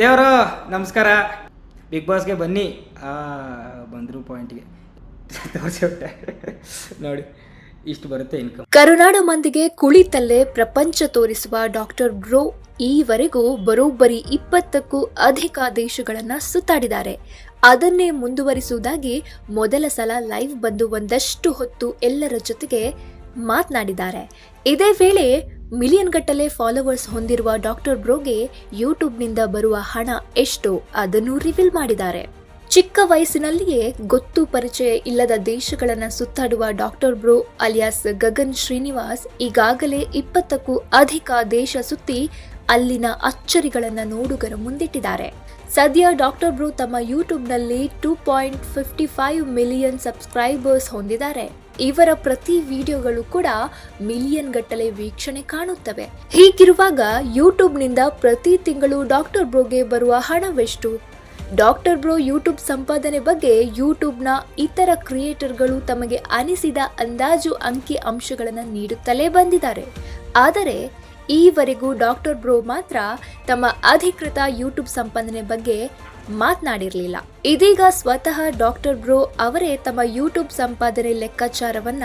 ದೇವರು, ನಮಸ್ಕಾರ. ಬಿಗ್ ಬಾಸ್ಗೆ ಬನ್ನಿ. ಬಂದರು ಪಾಯಿಂಟ್ಗೆ ನೋಡಿ, ಇಷ್ಟು ಬರುತ್ತೆ ಇನ್ಕಮ್ ಕರುನಾಡು ಮಂದಿಗೆ ಕುಳಿತಲ್ಲೇ ಪ್ರಪಂಚ ತೋರಿಸುವ ಡಾಕ್ಟರ್ ಬ್ರೋ ಈವರೆಗೂ ಬರೋಬ್ಬರಿ ಇಪ್ಪತ್ತಕ್ಕೂ ಅಧಿಕ ದೇಶಗಳನ್ನ ಸುತ್ತಾಡಿದ್ದಾರೆ. ಅದನ್ನೇ ಮುಂದುವರಿಸುವುದಾಗಿ ಮೊದಲ ಸಲ ಲೈವ್ ಬಂದು ಒಂದಷ್ಟು ಹೊತ್ತು ಎಲ್ಲರ ಜೊತೆಗೆ ಮಾತನಾಡಿದ್ದಾರೆ. ಇದೇ ವೇಳೆ ಮಿಲಿಯನ್ ಗಟ್ಟಲೆ ಫಾಲೋವರ್ಸ್ ಹೊಂದಿರುವ ಡಾಕ್ಟರ್ ಬ್ರೋಗೆ ಯೂಟ್ಯೂಬ್ನಿಂದ ಬರುವ ಹಣ ಎಷ್ಟು ಅದನ್ನು ರಿವೀಲ್ ಮಾಡಿದ್ದಾರೆ. ಚಿಕ್ಕ ವಯಸ್ಸಿನಲ್ಲಿಯೇ ಗೊತ್ತು ಪರಿಚಯ ಇಲ್ಲದ ದೇಶಗಳನ್ನು ಸುತ್ತಾಡುವ doctor bro alias Gagan Srinivas ಈಗಾಗಲೇ ಇಪ್ಪತ್ತಕ್ಕೂ ಅಧಿಕ ದೇಶ ಸುತ್ತಿ ಅಲ್ಲಿನ ಅಚ್ಚರಿಗಳನ್ನು ನೋಡುಗರ ಮುಂದಿಟ್ಟಿದ್ದಾರೆ. ಸದ್ಯ ಡಾಕ್ಟರ್ ಬ್ರೋ ತಮ್ಮ ಯೂಟ್ಯೂಬ್ನಲ್ಲಿ two point fifty five million subscribers ಹೊಂದಿದ್ದಾರೆ. ಇವರ ಪ್ರತಿ ವಿಡಿಯೋಗಳು ಕೂಡ ಮಿಲಿಯನ್ ಗಟ್ಟಲೆ ವೀಕ್ಷಣೆ ಕಾಣುತ್ತವೆ. ಹೀಗಿರುವಾಗ ಯೂಟ್ಯೂಬ್ನಿಂದ ಪ್ರತಿ ತಿಂಗಳು ಡಾಕ್ಟರ್ ಬ್ರೋಗೆ ಬರುವ ಹಣವೆಷ್ಟು? ಡಾಕ್ಟರ್ ಬ್ರೋ ಯೂಟ್ಯೂಬ್ ಸಂಪಾದನೆ ಬಗ್ಗೆ ಯೂಟ್ಯೂಬ್ನ ಇತರ ಕ್ರಿಯೇಟರ್ಗಳು ತಮಗೆ ಅನಿಸಿದ ಅಂದಾಜು ಅಂಕಿ ಅಂಶಗಳನ್ನು ನೀಡುತ್ತಲೇ ಬಂದಿದ್ದಾರೆ. ಆದರೆ, ಈವರೆಗೂ ಡಾಕ್ಟರ್ ಬ್ರೋ ಮಾತ್ರ ತಮ್ಮ ಅಧಿಕೃತ ಯೂಟ್ಯೂಬ್ ಸಂಪಾದನೆ ಬಗ್ಗೆ ಮಾತನಾಡಿರಲಿಲ್ಲ. ಇದೀಗ ಸ್ವತಃ ಡಾಕ್ಟರ್ ಬ್ರೋ ಅವರೇ ತಮ್ಮ ಯೂಟ್ಯೂಬ್ ಸಂಪಾದನೆ ಲೆಕ್ಕಾಚಾರವನ್ನ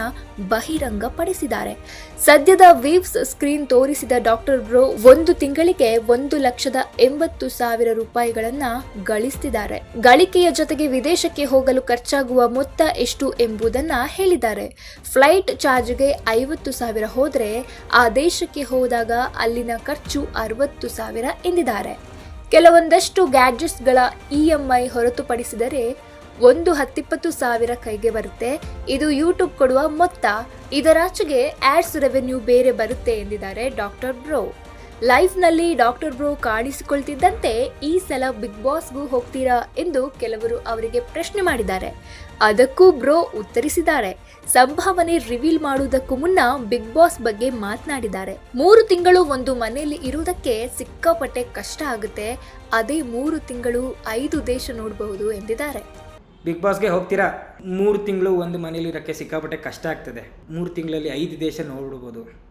ಬಹಿರಂಗಪಡಿಸಿದ್ದಾರೆ. ಸದ್ಯದ ವೀವ್ಸ್ ಸ್ಕ್ರೀನ್ ತೋರಿಸಿದ ಡಾಕ್ಟರ್ ಬ್ರೋ ಒಂದು ತಿಂಗಳಿಗೆ ಒಂದು ಲಕ್ಷದ ಎಂಬತ್ತು ಸಾವಿರ ರೂಪಾಯಿಗಳನ್ನ ಗಳಿಸ್ತಿದ್ದಾರೆ. ಗಳಿಕೆಯ ಜೊತೆಗೆ ವಿದೇಶಕ್ಕೆ ಹೋಗಲು ಖರ್ಚಾಗುವ ಮೊತ್ತ ಎಷ್ಟು ಎಂಬುದನ್ನ ಹೇಳಿದ್ದಾರೆ. ಫ್ಲೈಟ್ ಚಾರ್ಜ್ಗೆ ಐವತ್ತು ಸಾವಿರ ಹೋದ್ರೆ ಆ ದೇಶಕ್ಕೆ ಹೋದಾಗ ಅಲ್ಲಿನ ಖರ್ಚು ಅರವತ್ತು ಸಾವಿರ ಎಂದಿದ್ದಾರೆ. ಕೆಲವೊಂದಷ್ಟು ಗ್ಯಾಡ್ಜೆಟ್ಸ್ಗಳ ಇ ಎಂ ಐ ಹೊರತುಪಡಿಸಿದರೆ ಒಂದು ಹತ್ತಿಪ್ಪತ್ತು ಸಾವಿರ ಕೈಗೆ ಬರುತ್ತೆ. ಇದು ಯೂಟ್ಯೂಬ್ ಕೊಡುವ ಮೊತ್ತ. ಇದರಾಚೆಗೆ ಆಡ್ಸ್ ರೆವೆನ್ಯೂ ಬೇರೆ ಬರುತ್ತೆ ಎಂದಿದ್ದಾರೆ ಡಾಕ್ಟರ್ ಬ್ರೋ. ಲೈಫ್ನಲ್ಲಿ ಡಾಕ್ಟರ್ ಬ್ರೋ ಕಾಣಿಸಿಕೊಳ್ತಿದ್ದಂತೆ ಈ ಸಲ ಬಿಗ್ ಬಾಸ್ಗೂ ಹೋಗ್ತೀರಾ ಎಂದು ಕೆಲವರು ಅವರಿಗೆ ಪ್ರಶ್ನೆ ಮಾಡಿದ್ದಾರೆ. ಅದಕ್ಕೂ ಬ್ರೋ ಉತ್ತರಿಸಿದ್ದಾರೆ. ಸಂಭಾವನೆ ರಿವೀಲ್ ಮಾಡುವುದಕ್ಕೂ ಮುನ್ನ ಬಿಗ್ ಬಾಸ್ ಬಗ್ಗೆ ಮಾತನಾಡಿದ್ದಾರೆ. ಮೂರು ತಿಂಗಳು ಒಂದು ಮನೆಯಲ್ಲಿ ಇರುವುದಕ್ಕೆ ಸಿಕ್ಕಾಪಟ್ಟೆ ಕಷ್ಟ ಆಗುತ್ತೆ. ಅದೇ ಮೂರು ತಿಂಗಳು ಐದು ದೇಶ ನೋಡಬಹುದು ಎಂದಿದ್ದಾರೆ. ಬಿಗ್ ಬಾಸ್ಗೆ ಹೋಗ್ತೀರಾ? ಮೂರು ತಿಂಗಳು ಒಂದು ಮನೇಲಿ ಇರೋಕ್ಕೆ ಸಿಕ್ಕಾಪಟ್ಟೆ ಕಷ್ಟ ಆಗ್ತದೆ. ಮೂರು ತಿಂಗಳಲ್ಲಿ ಐದು ದೇಶ ನೋಡ್ಬೋದು.